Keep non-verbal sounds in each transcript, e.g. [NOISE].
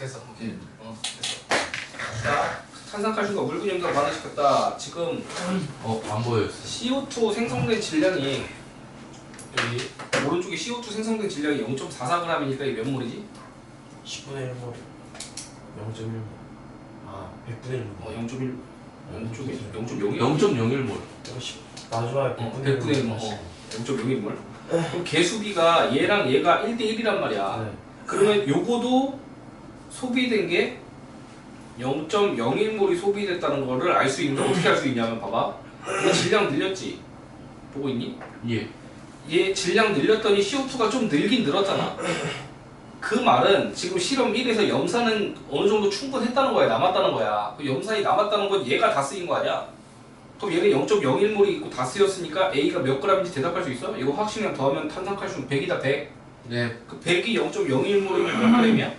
됐어. 오케이. 예. 어, 됐어. 자, 탄산칼슘과 묽은 염도가 반응시켰다. 지금 어 안 보였어. CO2 생성된 질량이 여기 오른쪽에 CO2 생성된 질량이 0.44g이니까 이게 몇 몰이지? 10분의 1몰 0.1몰 아 100분의 1몰 어, 0.1 왼쪽에 0.01? 0.01몰. 이거 10 마지막에 어, 100분의 100분의 1 1몰 뭐. 어, 0.01몰. 그럼 개수비가 얘랑 얘가 1대 1이란 말이야. 네. 그러면 요거도 소비된 게 0.01몰이 소비됐다는 거를 알 수 있는 게 어떻게 알 수 있냐면 봐봐. 이거 질량 늘렸지? 보고 있니? 예. 얘 질량 늘렸더니 CO2가 좀 늘긴 늘었잖아. 그 말은 지금 실험 1에서 염산은 어느 정도 충분했다는 거야, 남았다는 거야. 그 염산이 남았다는 건 얘가 다 쓰인 거 아니야? 그럼 얘는 0.01몰이 있고 다 쓰였으니까 A가 몇 g인지 대답할 수 있어? 이거 확실량 더하면 탄산칼슘 100이다 100. 네. 그 100이 0.01몰이면 몇 g이야?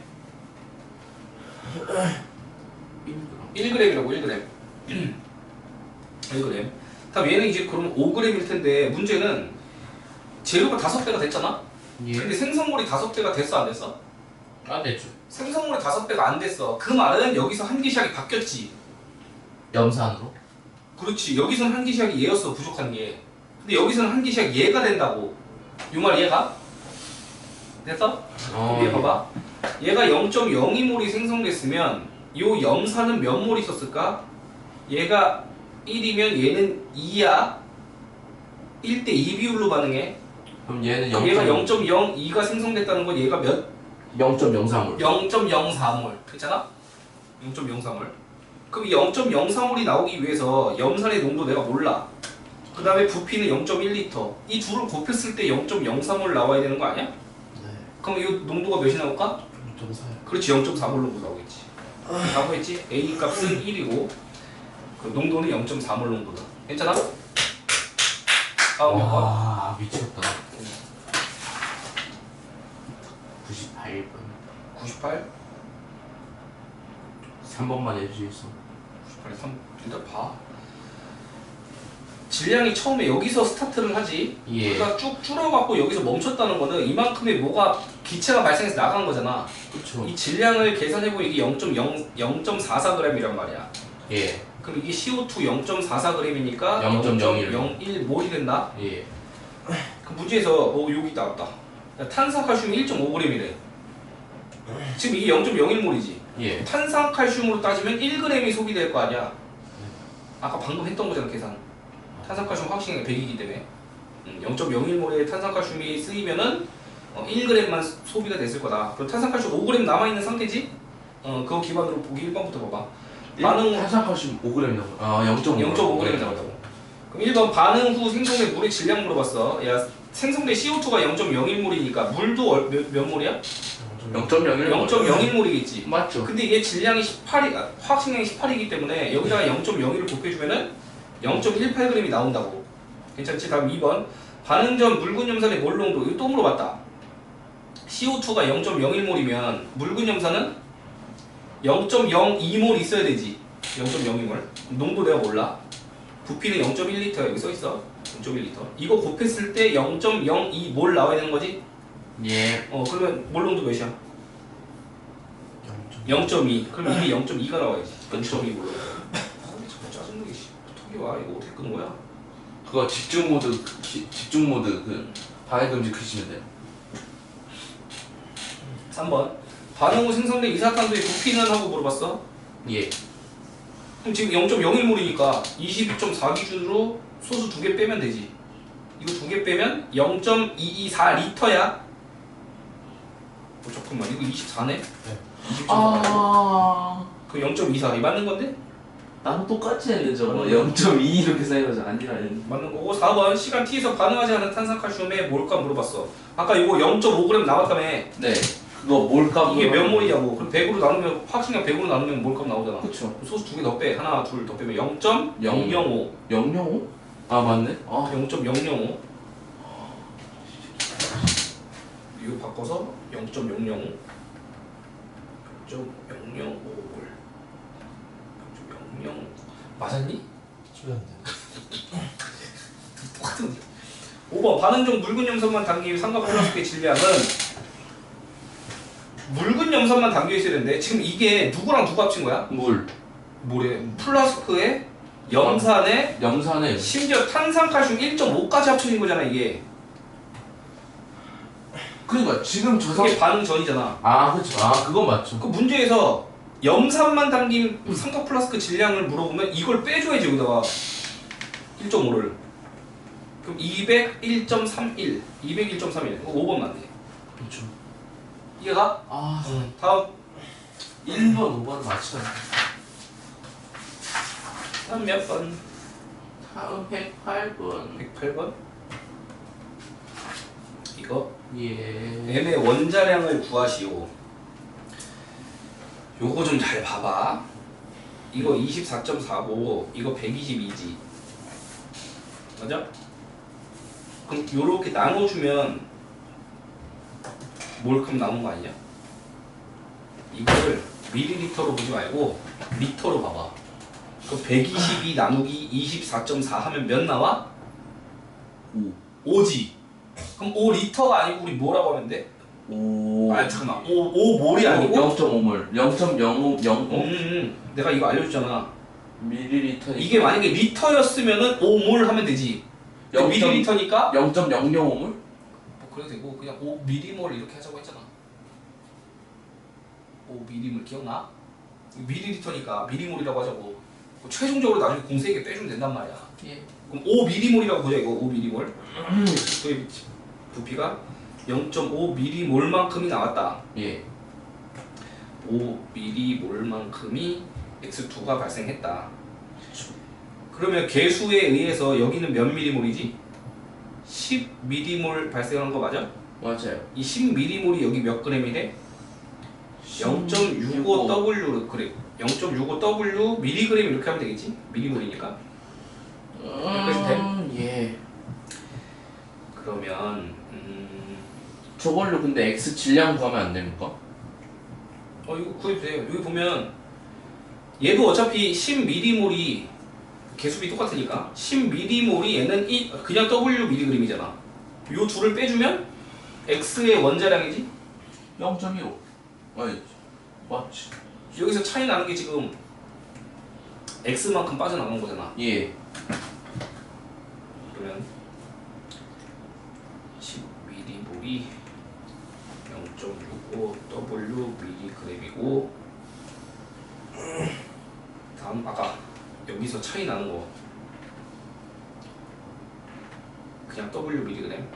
1g이라고 1g. 1g. 다음 얘는 이제 그럼 5g일 텐데 문제는 재료가 5배가 됐잖아? 예. 근데 생성물이 5배가 됐어 안 됐어? 안 됐죠. 생성물이 5배가 안 됐어. 그 말은 여기서 한기시약이 바뀌었지. 염산으로. 그렇지. 여기서는 한기시약이 얘였어 부족한 게. 근데 여기서는 한기시약 얘가 된다고. 이말 얘가? 됐어? 어. 얘 봐봐. 얘가 0.02몰이 생성됐으면 요 염산은 몇몰 있었을까? 얘가 1이면 얘는 2야. 1대 2 비율로 반응해. 그럼 얘는 그럼 얘가 0.02가 생성됐다는 건 얘가 몇? 0.03몰. 0.04몰. 그렇잖아? 0.04몰. 그럼 이 0.04몰이 나오기 위해서 염산의 농도 내가 몰라. 그 다음에 부피는 0.1리터. 이 둘을 곱했을 때 0.03몰 나와야 되는 거 아니야? 네 그럼 이 농도가 몇이 나올까? 0.4요 그렇지 0.4몰 나오겠지 라고 했지 A 값은 1이고 그 농도는 0.4몰 농도다 괜찮아? 다음 몇 번? 와 미쳤다. 98번. 98? 3번만 해주시겠어. 98, 3 일단 봐 질량이 처음에 여기서 스타트를 하지 예. 그러니까 쭉 줄어갖고 여기서 멈췄다는 거는 이만큼의 뭐가 기체가 발생해서 나간 거잖아 그렇죠. 이 질량을 계산해보면 이게 0.0, 0.44g이란 말이야 예. 그럼 이게 CO2 0.44g이니까 0.01. 0.01몰이 된다 예. 그 문제에서 어 여기 나왔다. 탄산칼슘이 1.5g이래. 지금 이게 0.01몰이지. 예. 탄산칼슘으로 따지면 1g이 소비될 거 아니야. 아까 방금 했던 거잖아 계산. 탄산칼슘 확실히 100이기 때문에 음, 0.01몰의 탄산칼슘이 쓰이면은 어, 1g만 소비가 됐을 거다. 그럼 탄산칼슘 5g 남아 있는 상태지? 어 그거 기반으로 보기 1번부터 봐봐. 반응 탄산칼슘 5g 나고. 아 0.5g. 0.5g 나왔다고. 그럼 1번 반응 후 생성된 물의 질량 물어봤어. 야 생성된 CO2가 0.01몰이니까 물도 얼- 몇, 몇 몰이야? 0.01. 0.01몰이겠지. 맞죠. 근데 얘 질량이 18이 아, 화학 식량이 18이기 때문에 여기다가 0.01을 곱해주면은 0.18g이 나온다고. 괜찮지? 다음 2번 반응 전 묽은 염산의 몰 농도 이거 또 물어봤다. CO2가 0.01몰이면 묽은 염산은 0.02몰 있어야 되지. 0.02몰. 농도 내가 몰라. 부피는 0.1리터 여기 써 있어. 0.1리터. 이거 곱했을 때 0.02몰 나와야 되는 거지? 예. 어 그러면 몰 농도 몇이야? 0.2. 그럼 이게 0.2가 나와야지. 0.2 몰. 아, 자꾸 짜증나게 씨. 톡이 와. 이거 어떻게 끄는 거야? 그거 집중 모드 기- 집중 모드 그 방해 금지 크시면 돼요. 3번. 반응 후 생성된 이산탄소의 부피는 하고 물어봤어. 예. 그럼 지금 0.01몰이니까 22.4 기준으로 소수 두 개 빼면 되지. 이거 두 개 빼면 0.224 리터야. 어, 잠깐만 이거 24네? 네. 20.4. 아. 그 0.24이 맞는 건데? 나랑 똑같이 했는데 저거 0.2 이렇게 쌓여서 아니라. 맞는 거고 4번 시간 t에서 반응하지 않은 탄산칼슘의 몰가 물어봤어. 아까 이거 0.5g 나왔다며. 네 그거 몰값 이게 몇 몰이냐고. 그럼 100으로 나누면 화학식량 100으로 나누면 몰값 나오잖아. 그쵸 소수 두 개 더 빼. 하나, 둘 더 빼면 0.005. 005? 아 맞네. 아. 0.005. 이거 바꿔서 0.005. 0.005몰. 0.00 맞았니? 똑같은 거지. 5번 반응 중 묽은 염산만 담긴 삼각 플라스틱의 질량은 염산만 담겨 있어야 되는데 지금 이게 누구랑 누구 합친 거야? 물 뭐래? 플라스크에 염산에 염산에 심지어 탄산칼슘 1.5까지 합쳐진 거잖아 이게. 그러니까 지금 저 상... 그게 반응 전이잖아. 아 그렇죠 아 그건 맞죠 그 문제에서 염산만 담긴 삼각 플라스크 질량을 물어보면 이걸 빼줘야지 여기다가 1.5를. 그럼 201.31, 201.31. 이거 5번 맞네. 그렇죠. 이해가? 아 다음 1번 5번 맞추다 다음 몇 번? 다음 108번 108번. 이거 예 M의 원자량을 구하시오. 요거 좀 잘 봐봐. 이거 24.45, 이거 122지. 맞아? 그럼 요렇게 나눠주면 몰큼 나온 거 아니냐? 이거를 밀리리터로 보지 말고 리터로 봐봐. 그럼 122 [LAUGHS] 나누기 24.4 하면 몇 나와? 5 5지. 그럼 5리터가 아니고 우리 뭐라고 하면 돼? 5 아 잠깐만 5, 5 몰이 아니고 0.5몰 0.05 0 음, 음, 내가 이거 알려줬잖아 밀리리터 이게 만약에 리터였으면은 5몰 하면 되지 영 점- 미리리터니까 0.005몰? 뭐 그래도 되고 그냥 5 미리몰 이렇게 하자고 했잖아. 5 미리몰 기억나? 이거 미리리터니까 미리몰이라고 하자고. 뭐 최종적으로 나중에 공세에게 빼주면 된단 말이야. 예. 그럼 5 미리몰이라고 보자 이거. 5 미리몰. 그 부피가 0.5 미리몰만큼이 나왔다. 예. 5mm몰만큼이 X2가 발생했다. 그러면 개수에 의해서 여기는 몇 mm몰이지? 10mm몰 발생한 거 맞아? 맞아요 이 10mm몰이 여기 몇 g이래? 0.65W 그래. 0.65W 미리그램 이렇게 하면 되겠지? 미리몰이니까. 돼? 음, 예 그러면 음, 저걸로 근데 X 질량 구하면 안 됩니까? 어 이거 구해도 돼요. 여기 보면 얘도 어차피 10mm몰이 개수비 똑같으니까 10mm몰이 얘는 이 그냥 W 미리그램이잖아. 요 둘을 빼주면 X의 원자량이지. 0.15 아니 맞지 여기서 차이 나는 게 지금 X만큼 빠져나간 거잖아. 예 그러면 10mm몰이 0.65 W 미리그램이고 다음 아까 여기서 차이 나는 거 그냥 W 미리그램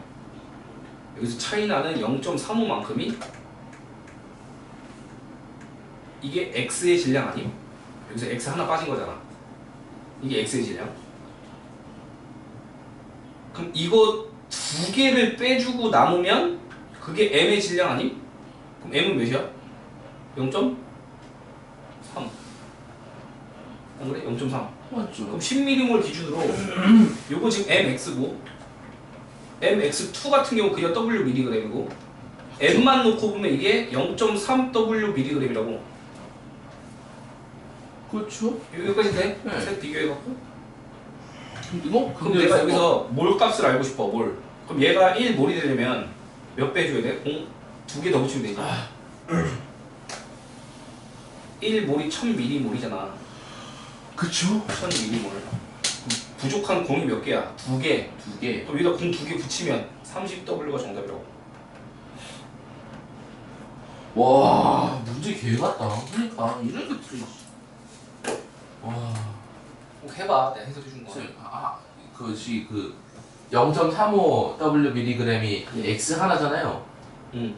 여기서 차이 나는 0.35만큼이 이게 X의 질량 아님? 여기서 X 하나 빠진 거잖아 이게 X의 질량 그럼 이거 두 개를 빼주고 남으면 그게 M의 질량 아님? 그럼 M은 몇이야? 0.3 안 그래? 0.3 맞죠 그럼 10mm몰 기준으로 [CLEARS THROAT] 요거 지금 MX고 MX2 같은 경우 그냥 W 미리그램이고 M만 놓고 보면 이게 0.3W 미리그램이라고. 그렇죠? 여기까지 돼? 네. 셋 비교해갖고. 이거? 그럼 내가 여기서 몰 값을 알고 싶어 몰. 그럼 얘가 1 몰이 되려면 몇배 줘야 돼? 두개 더 붙이면 되지. 1몰이 1000mm몰이잖아 그쵸 1000mm몰 부족한 공이 몇 개야? 두 개. 두 개 그럼 여기다 공 두 개 붙이면 30W가 정답이라고. 와 문제 개 같다 그러니까 이런 것들이 와 꼭 해봐. 내가 해서 준 거. 아, 그것이 그 0.35 W 미리그램이 X 하나잖아요. 응.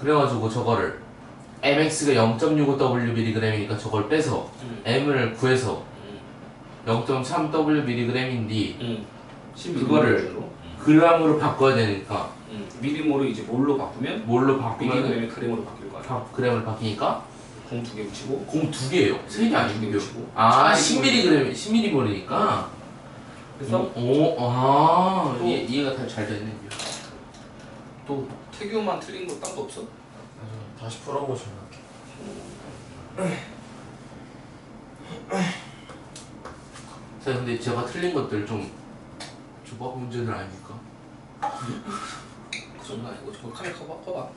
그래가지고 저거를 MX가 0.65 W 미리그램이니까 저걸 빼서 응. M을 구해서 응. 0.3 W 미리그램인데 응. 10 그거를. 그램으로 바꿔야 되니까 응. 미리모를 이제 뭘로 바꾸면 뭘로 바꾸면 미리그램이 그램으로 바뀔 거야. 바- 그램을 바뀌니까 공 두 개 붙이고. 공 두 개예요. 세개 아니고 붙이고. 아천 10mg 10mg니까 그래서 오아 이해, 이해가 다잘 됐네요. 또 태교만 틀린 거 딴 거 없어? 다시 풀어보고 전화할게. 자 근데 제가 틀린 것들 좀 조밥 문제들 아닙니까? 그 정도 아니고 저거 카메라 커봐. 커봐.